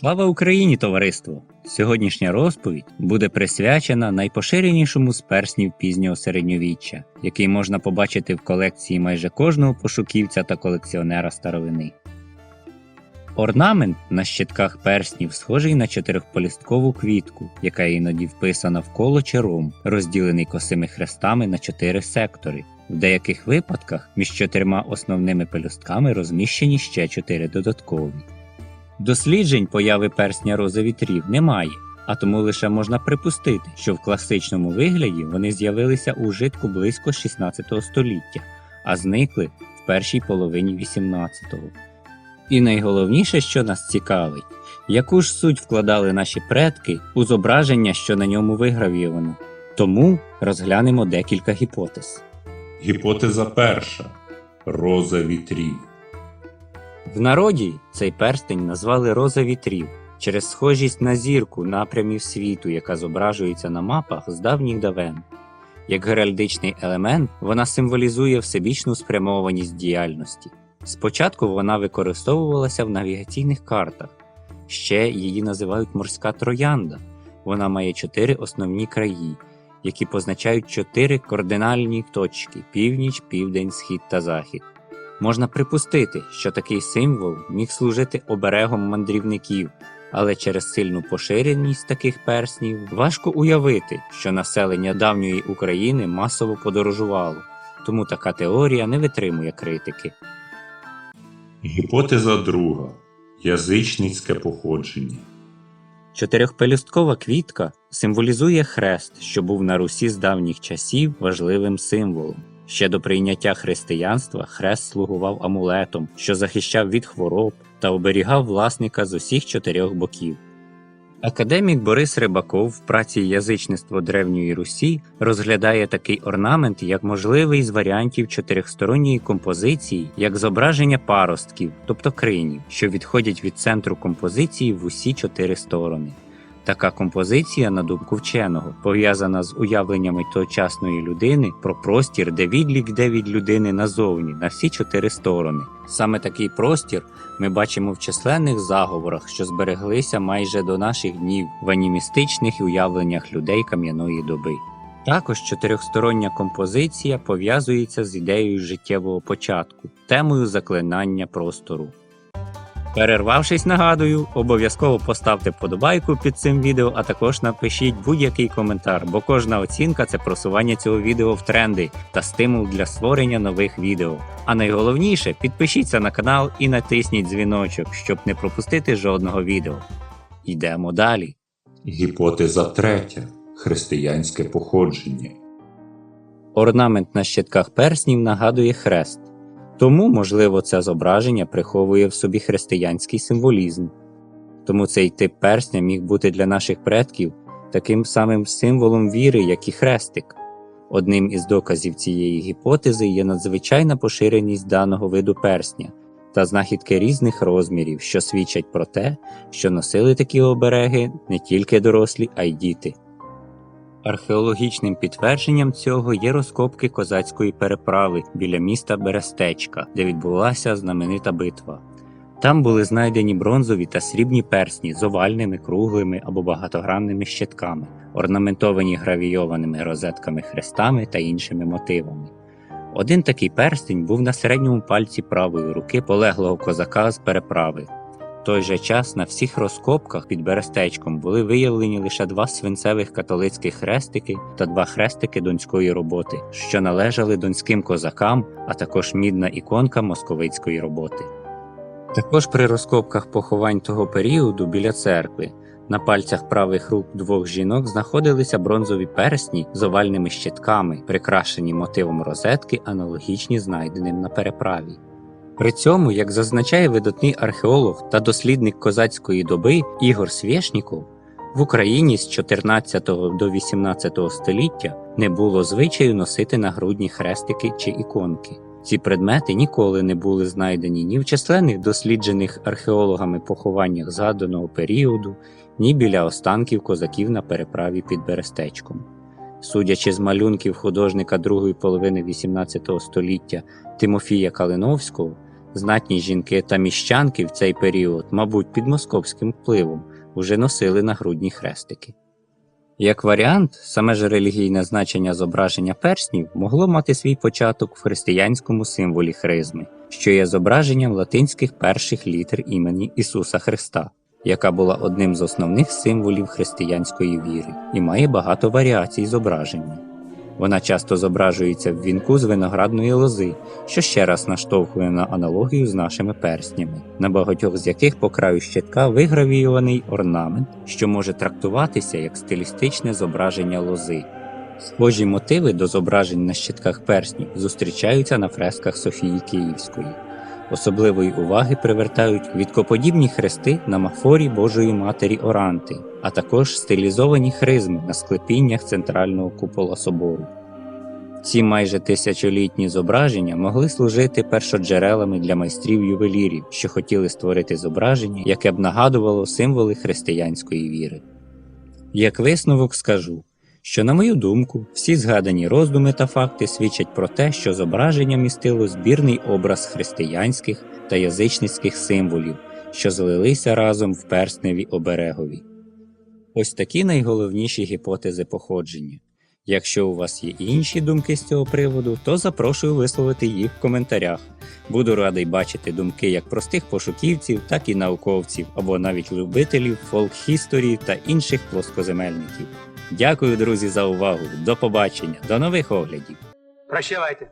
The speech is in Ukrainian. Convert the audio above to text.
Слава Україні, товариство! Сьогоднішня розповідь буде присвячена найпоширенішому з перснів пізнього середньовіччя, який можна побачити в колекції майже кожного пошуківця та колекціонера старовини. Орнамент на щитках перснів схожий на чотирьохполісткову квітку, яка іноді вписана в коло чи розділений косими хрестами на чотири сектори. В деяких випадках між чотирма основними пелюстками розміщені ще чотири додаткові. Досліджень появи персня рози вітрів немає, а тому лише можна припустити, що в класичному вигляді вони з'явилися у вжитку близько 16 століття, а зникли в першій половині 18-го. І найголовніше, що нас цікавить, яку ж суть вкладали наші предки у зображення, що на ньому вигравіровано. Тому розглянемо декілька гіпотез. Гіпотеза перша. Роза вітрів. В народі цей перстень назвали Роза вітрів через схожість на зірку напрямів світу, яка зображується на мапах з давніх давен. Як геральдичний елемент, вона символізує всебічну спрямованість діяльності. Спочатку вона використовувалася в навігаційних картах, ще її називають морська троянда. Вона має чотири основні краї, які позначають чотири координальні точки північ, південь, схід та захід. Можна припустити, що такий символ міг служити оберегом мандрівників, але через сильну поширеність таких перснів важко уявити, що населення давньої України масово подорожувало, тому така теорія не витримує критики. Гіпотеза друга. Язичницьке походження. Чотирьохпелюсткова квітка символізує хрест, що був на Русі з давніх часів важливим символом. Ще до прийняття християнства хрест слугував амулетом, що захищав від хвороб та оберігав власника з усіх чотирьох боків. Академік Борис Рибаков в праці Язичництво Древньої Русі розглядає такий орнамент як можливий з варіантів чотирьохсторонньої композиції, як зображення паростків, тобто кринів, що відходять від центру композиції в усі чотири сторони. Така композиція, на думку вченого, пов'язана з уявленнями тогочасної людини про простір, де відлік йде від людини назовні на всі чотири сторони. Саме такий простір ми бачимо в численних заговорах, що збереглися майже до наших днів в анімістичних уявленнях людей кам'яної доби. Також чотирьохстороння композиція пов'язується з ідеєю життєвого початку, темою заклинання простору. Перервавшись, нагадую, обов'язково поставте подобайку під цим відео, а також напишіть будь-який коментар, бо кожна оцінка це просування цього відео в тренди та стимул для створення нових відео. А найголовніше, підпишіться на канал і натисніть дзвіночок, щоб не пропустити жодного відео. Йдемо далі. Гіпотеза третя. Християнське походження. Орнамент на щитках перснів нагадує хрест. Тому, можливо, це зображення приховує в собі християнський символізм. Тому цей тип персня міг бути для наших предків таким самим символом віри, як і хрестик. Одним із доказів цієї гіпотези є надзвичайна поширеність даного виду персня та знахідки різних розмірів, що свідчать про те, що носили такі обереги не тільки дорослі, а й діти. Археологічним підтвердженням цього є розкопки козацької переправи біля міста Берестечка, де відбулася знаменита битва. Там були знайдені бронзові та срібні персні з овальними, круглими або багатогранними щитками, орнаментовані гравійованими розетками хрестами та іншими мотивами. Один такий перстень був на середньому пальці правої руки полеглого козака з переправи. Той же час на всіх розкопках під Берестечком були виявлені лише два свинцевих католицьких хрестики та два хрестики донської роботи, що належали донським козакам, а також мідна іконка московицької роботи. Також при розкопках поховань того періоду біля церкви на пальцях правих рук двох жінок знаходилися бронзові персні з овальними щитками, прикрашені мотивом розетки, аналогічні знайденим на переправі. При цьому, як зазначає видатний археолог та дослідник козацької доби Ігор Свєшніков, в Україні з 14 до 18 століття не було звичаю носити нагрудні хрестики чи іконки. Ці предмети ніколи не були знайдені ні в численних досліджених археологами похованнях згаданого періоду, ні біля останків козаків на переправі під Берестечком. Судячи з малюнків художника другої половини XVIII століття Тимофія Калиновського, Знатні жінки та міщанки в цей період, мабуть, під московським впливом, уже носили нагрудні хрестики. Як варіант, саме ж релігійне значення зображення перснів могло мати свій початок в християнському символі хризми, що є зображенням латинських перших літер імені Ісуса Христа, яка була одним з основних символів християнської віри і має багато варіацій зображення. Вона часто зображується в вінку з виноградної лози, що ще раз наштовхує на аналогію з нашими перснями, на багатьох з яких по краю щитка вигравіюваний орнамент, що може трактуватися як стилістичне зображення лози. Схожі мотиви до зображень на щитках перснів зустрічаються на фресках Софії Київської. Особливої уваги привертають відкоподібні хрести на мафорі Божої Матері Оранти, а також стилізовані хризми на склепіннях центрального купола собору. Ці майже тисячолітні зображення могли служити першоджерелами для майстрів ювелірів, що хотіли створити зображення, яке б нагадувало символи християнської віри. Як висновок скажу, що, на мою думку, всі згадані роздуми та факти свідчать про те, що зображення містило збірний образ християнських та язичницьких символів, що злилися разом в персневі оберегові. Ось такі найголовніші гіпотези походження. Якщо у вас є інші думки з цього приводу, то запрошую висловити їх в коментарях. Буду радий бачити думки як простих пошуківців, так і науковців, або навіть любителів фолк-хісторії та інших плоскоземельників. Дякую, друзі, за увагу. До побачення, до нових оглядів. Прощавайте.